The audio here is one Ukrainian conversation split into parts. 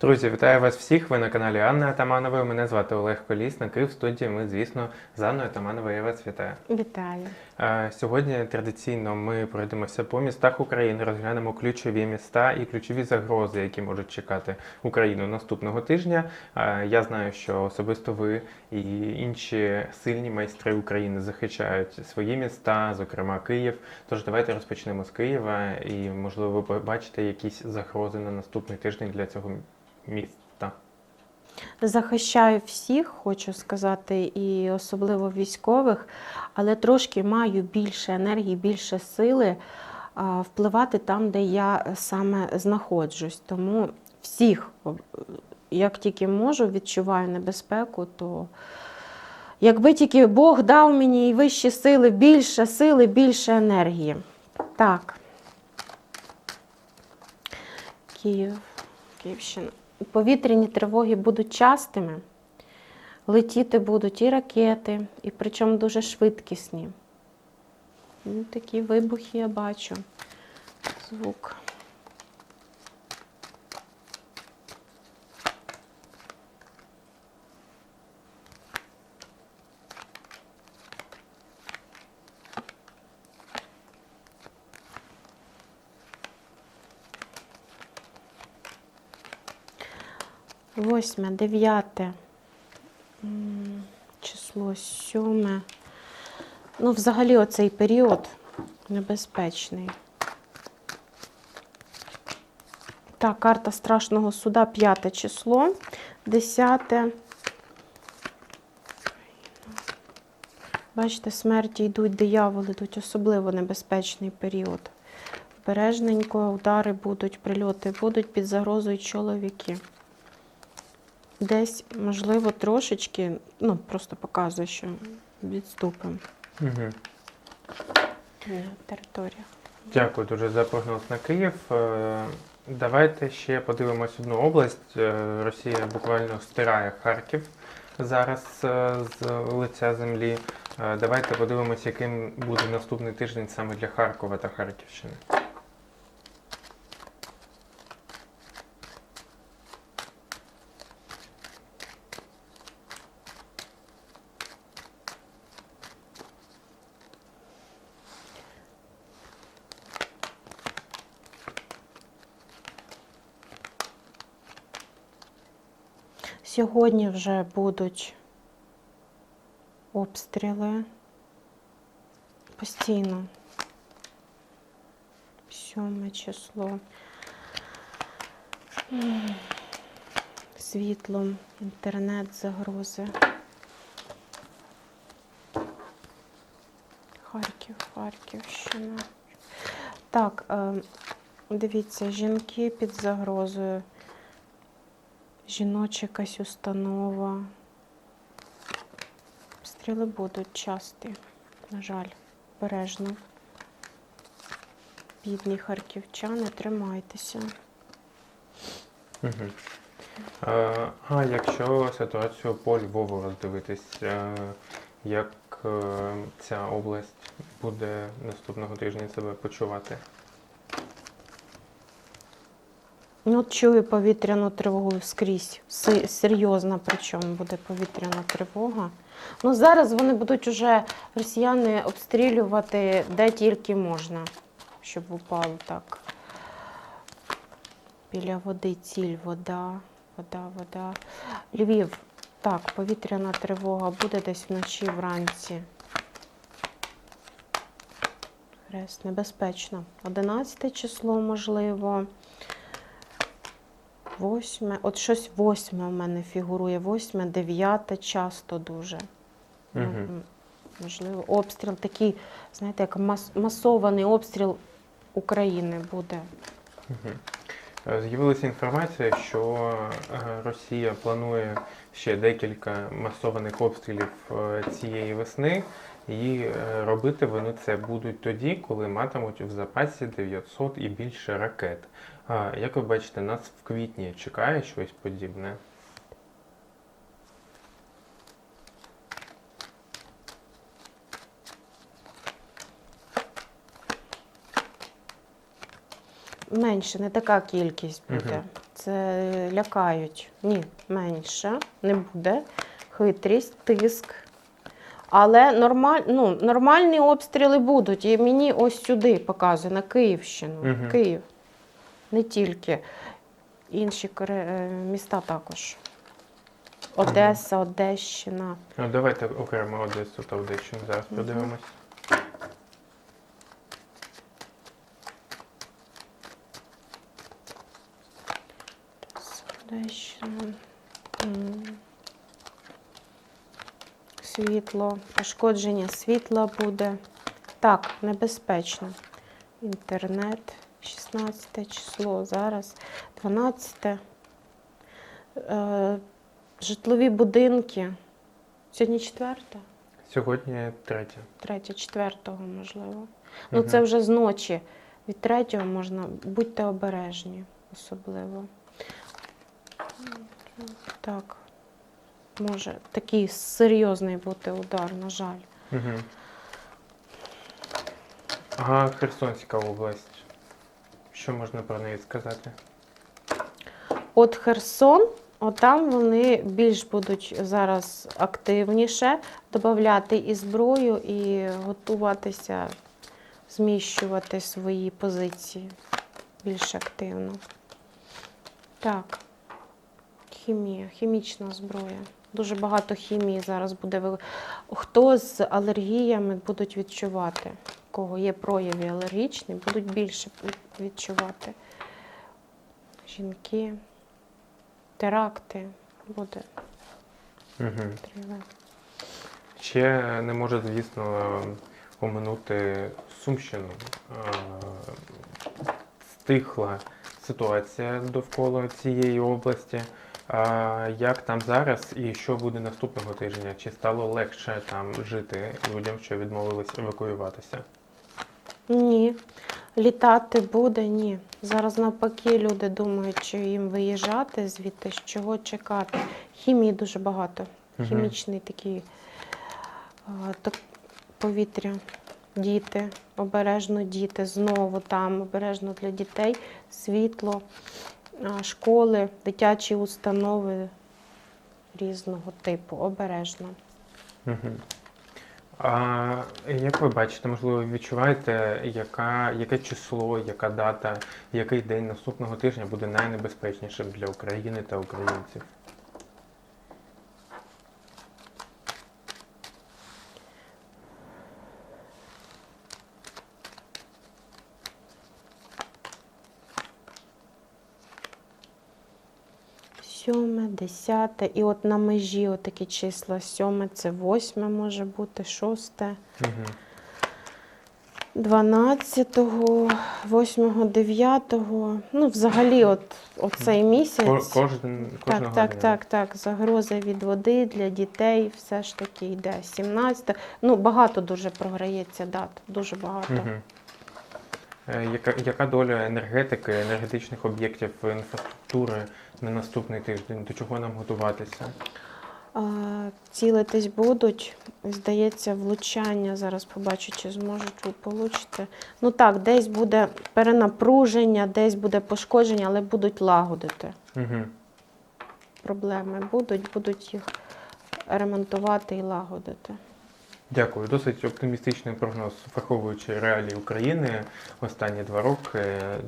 Друзі, вітаю вас всіх. Ви на каналі Анни Атаманової. Мене звати Олег Колісник. І в студії ми, звісно, з Анною Атамановою. Я вас вітаю. Вітаю. Сьогодні традиційно ми пройдемося по містах України, розглянемо ключові міста і ключові загрози, які можуть чекати Україну наступного тижня. Я знаю, що особисто ви і інші сильні майстри України захищають свої міста, зокрема Київ. Тож давайте розпочнемо з Києва, і можливо ви побачите якісь загрози на наступний тиждень для цього міста. Захищаю всіх, хочу сказати, і особливо військових, але трошки маю більше енергії, більше сили впливати там, де я саме знаходжусь. Тому всіх, як тільки можу, відчуваю небезпеку, то якби тільки Бог дав мені і вищі сили, більше сили, більше енергії. Так. Київ, Київщина. Повітряні тривоги будуть частими. Летіти будуть і ракети, і причому дуже швидкісні. Ну, такі вибухи я бачу. Звук. Восьме, дев'яте м, число, сьоме. Ну, взагалі, оцей період небезпечний. Так, карта страшного суда, п'яте число, десяте. Бачите, смерті йдуть, дияволи йдуть, особливо небезпечний період. Бережненько, удари будуть, прильоти будуть під загрозою чоловіки. Десь, можливо, трошечки, ну, просто показує, що відступимо Угу. на територію. Дякую дуже за прогноз на Київ. Е, Давайте ще подивимось одну область. Е, Росія буквально стирає Харків зараз е, з лиця землі. Давайте подивимось, яким буде наступний тиждень саме для Харкова та Харківщини. Сьогодні вже будуть обстріли постійно. Сьоме число. М, Світлом, інтернет, загрози. Харків, Харківщина. Так, е, дивіться, жінки під загрозою. Жіноча якась установа. Стріли будуть часті, на жаль, бережно. Бідні харківчани, тримайтеся. Угу. А якщо ситуацію по Львову роздивитись, е, як е, ця область буде наступного тижня себе почувати? Ну, чую повітряну тривогу скрізь. Серйозна, причому буде повітряна тривога. Ну, зараз вони будуть уже росіяни обстрілювати де тільки можна, щоб упало так. Біля води ціль, вода, вода, вода. Львів. Так, повітряна тривога буде десь вночі вранці. Хрест, небезпечно. 11 число, можливо. Восьме, от щось восьме у мене фігурує. Восьме, дев'яте часто дуже. М, Можливо, обстріл такий, знаєте, як мас- масований обстріл України буде. Е, З'явилася інформація, що е, Росія планує ще декілька масованих обстрілів е, цієї весни, і е, робити вони це будуть тоді, коли матимуть в запасі 900 і більше ракет. Як ви бачите, нас в квітні чекає щось подібне. Менше, не така кількість буде. Мгм. це лякають. Ні, менше, не буде. Хитрість, тиск. Але нормаль, ну, нормальні обстріли будуть. І мені ось сюди показує, на Київщину. Угу. Київ. Не тільки. Інші е, міста також. Одеса, Одещина. Ну, давайте окремо Одесу та Одещину зараз угу. подивимось. Одещина. М. Світло, пошкодження світла буде. Так, небезпечно. Інтернет, 16 число, зараз 12. Е, житлові будинки. Сьогодні четверте? Сьогодні третє. Третє, четвертого, можливо. Ну, це вже з ночі. Від третього можна, будьте обережні, особливо. Так. Може такий серйозний бути удар, на жаль. Угу. Ага, Херсонська область. Що можна про неї сказати? От Херсон, отам вони більш будуть зараз активніше додати і зброю, і готуватися зміщувати свої позиції більш активно. Так. Хімія, хімічна зброя. Дуже багато хімії зараз буде. Хто з алергіями будуть відчувати? У кого є прояви алергічні, будуть більше відчувати. Жінки, теракти буде Угу. Ще не може, звісно, оминути Сумщину. Стихла ситуація довкола цієї області. А Як там зараз і що буде наступного тижня? Чи стало легше там жити людям, що відмовились евакуюватися? Ні. Літати буде, ні. Зараз навпаки люди думають, чи їм виїжджати звідти, з чого чекати. Хімії дуже багато. Хімічний такий так, повітря. Діти, обережно діти, знову там, обережно для дітей, світло, школи, дитячі установи різного типу, обережно. Угу. А як ви бачите, можливо, відчуваєте, яка, яке число, яка дата, який день наступного тижня буде найнебезпечнішим для України та українців? Сьоме, десяте. І от на межі отакі числа. Сьоме це восьме може бути, шосте, Угу. дванадцятого, восьмого, дев'ятого. Ну, взагалі, от, оцей місяць. Кожен, кожного Так, так, так, так. Загроза від води для дітей все ж таки йде. 17. Ну, багато дуже програється дат. Дуже багато. Мгм. Е, Яка, яка доля енергетики, енергетичних об'єктів інфраструктури на наступний тиждень? До чого нам готуватися? Цілитись будуть. Здається, влучання. Зараз побачу, чи зможуть ви получити. Ну так, десь буде перенапруження, десь буде пошкодження, але будуть лагодити. Угу. Проблеми будуть, будуть їх ремонтувати і лагодити. Дякую. Досить оптимістичний прогноз, враховуючи реалії України останні два роки.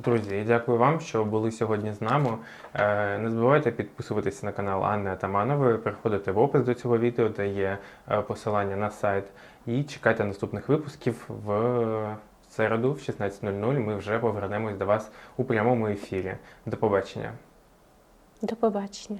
Друзі, дякую вам, що були сьогодні з нами. Е, Не забувайте підписуватися на канал Анни Атаманової, переходити в опис до цього відео, де є е, посилання на сайт. І чекайте наступних випусків в середу, в 16.00. Ми вже повернемось до вас у прямому ефірі. До побачення. До побачення.